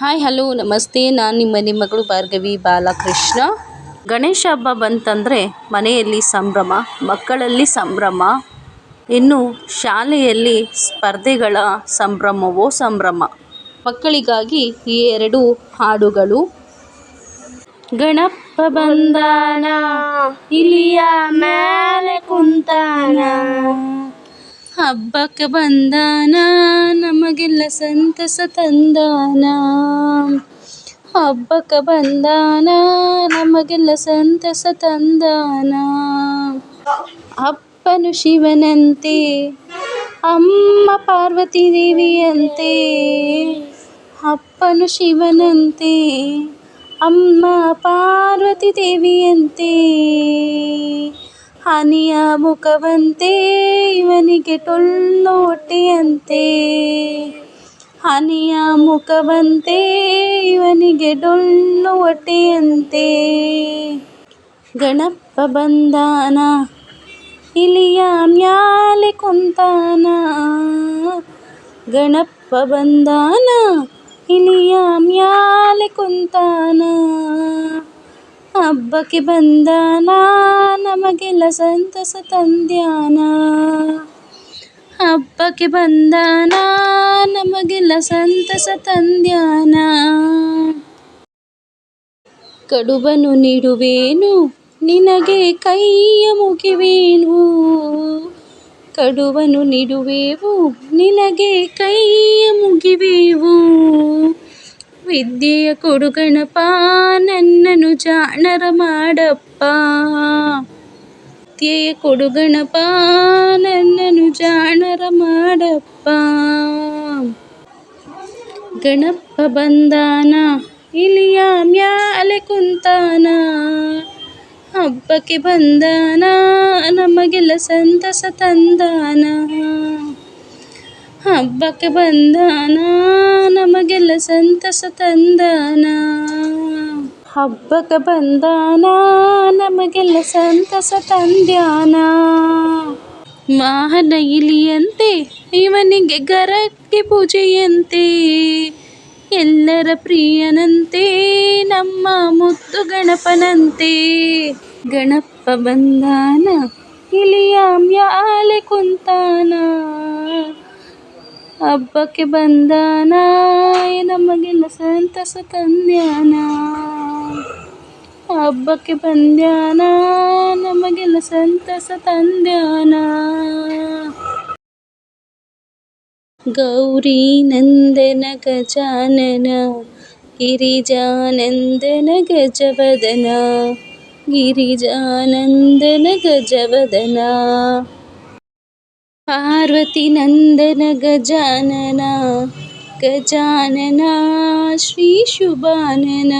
Hi, hello, ನಮಸ್ತೆ. ನಾನು ನಿಮ್ಮ ನಿಮ್ಮ ಮಗಳು ಭಾರ್ಗವಿ ಬಾಲಕೃಷ್ಣ. ಗಣೇಶ ಹಬ್ಬ ಬಂತಂದರೆ ಮನೆಯಲ್ಲಿ ಸಂಭ್ರಮ, ಮಕ್ಕಳಲ್ಲಿ ಸಂಭ್ರಮ, ಇನ್ನು ಶಾಲೆಯಲ್ಲಿ ಸ್ಪರ್ಧೆಗಳ ಸಂಭ್ರಮವೋ ಸಂಭ್ರಮ. ಮಕ್ಕಳಿಗಾಗಿ ಈ ಎರಡು ಹಾಡುಗಳು. ಗಣಪ ಬಂದಾನ ಇಲಿಯ ಮೇಲೆ ಕುಂತಾನ. ಹಬ್ಬಕ್ಕೆ ಬಂದಾನ, ನಮಗೆಲ್ಲ ಸಂತಸ ತಂದಾನ. ಹಬ್ಬಕ್ಕೆ ಬಂದಾನ, ನಮಗೆಲ್ಲ ಸಂತಸ ತಂದಾನ. ಅಪ್ಪನು ಶಿವನಂತೆ, ಅಮ್ಮ ಪಾರ್ವತಿ ದೇವಿಯಂತೆ, ಅಪ್ಪನು ಶಿವನಂತೆ, ಅಮ್ಮ ಪಾರ್ವತಿ ದೇವಿಯಂತೆ. ಹನಿಯ ಮುಖವಂತೆ, ಇವನಿಗೆ ಟೊಳ್ಳು ಹೊಟ್ಟೆಯಂತೆ ಹನಿಯ ಮುಖವಂತೆ, ಇವನಿಗೆ ಡೊಳ್ಳು ಹೊಟ್ಟೆಯಂತೆ ಗಣಪ ಬಂದಾನ, ಇಲಿಯ ಮ್ಯಾಲೆ ಕುಂತಾನ. ಗಣಪ್ಪ ಬಂದಾನ, ಇಲಿಯ ಮ್ಯಾಲೆ ಕುಂತಾನ. ಹಬ್ಬಕ್ಕೆ ಬಂದಾನ ಸಂತಸ ತಂದ್ಯಾನ? ಹಬ್ಬಕ್ಕೆ ಬಂದಾನ? ನಮಗೆಲ್ಲ ಸಂತಸ ತಂದ್ಯಾನ? ಕಡುಬನು ನೀಡುವೇನು, ನಿನಗೆ ಕೈಯ ಮುಗಿವೇನು. ಕಡುಬನು ನೀಡುವೆವು, ನಿನಗೆ ಕೈಯ ಮುಗಿವೆವು. ವಿದ್ಯೆಯ ಕೊಡುಗಣಪ ನನ್ನನು ಜಾಣರ ಮಾಡಪ್ಪ. ವಿದ್ಯೆಯ ಕೊಡು ಗಣಪ ನನ್ನನು ಜಾಣರ ಮಾಡಪ್ಪ. ಗಣಪ ಬಂದಾನ, ಇಲಿಯ ಮ್ಯಾಲೆ ಕುಂತಾನ. ಹಬ್ಬಕ್ಕೆ ಬಂದಾನ, ನಮಗೆಲ್ಲ ಸಂತಸ ತಂದಾನ. ಹಬ್ಬಕ್ಕೆ ಬಂದಾನ, ನಮಗೆಲ್ಲ ಸಂತಸ ತಂದಾನ. ಹಬ್ಬಕ್ಕೆ ಬಂದಾನ ನಮಗೆಲ್ಲ ಸಂತಸ ತಂದ್ಯಾನ ಮಾಹನ ಇಲಿಯಂತೆ, ಇವನಿಗೆ ಗರಕ್ಕೆ ಪೂಜೆಯಂತೆ. ಎಲ್ಲರ ಪ್ರಿಯನಂತೆ, ನಮ್ಮ ಮುತ್ತು ಗಣಪನಂತೆ. ಗಣಪ ಬಂದಾನ ಇಲಿಯ ಮ್ಯಾಲೆ ಕುಂತಾನ. ಹಬ್ಬಕ್ಕೆ ಬಂದಾನ ನಮಗೆಲ್ಲ ಸಂತಸ ತಂದ್ಯಾನ ಹಬ್ಬಕ್ಕೆ ಬಂದ್ಯಾನ ನಮಗೆಲ್ಲ ಸಂತಸ ತಂದ್ಯಾನ ಗೌರಿ ನಂದನ ಗಜಾನನ ಗಿರಿಜಾನಂದನ ಗಜವದನ ಗಿರಿಜಾನಂದನ ಗಜವದನ ಪಾರ್ವತಿ ನಂದನ ಗಜಾನನ ಗಜಾನನ ಶ್ರೀ ಶುಭಾನನ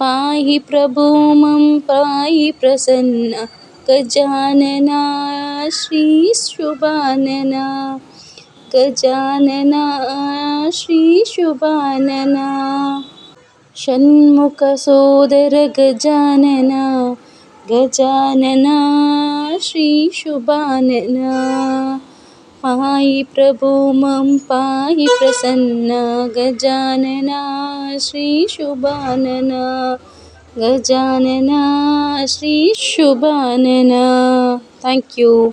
पाहि प्रभो मम पाहि प्रसन्ना। गजानना श्रीशुभानना गजानना श्रीशुभानना षण्मुखसोदर गजानना। गजानना श्रीशुभानना पाई प्रभु मम पाई प्रसन्ना। गजानना श्री शुभानना। Gajanana श्रीशुभानना thank you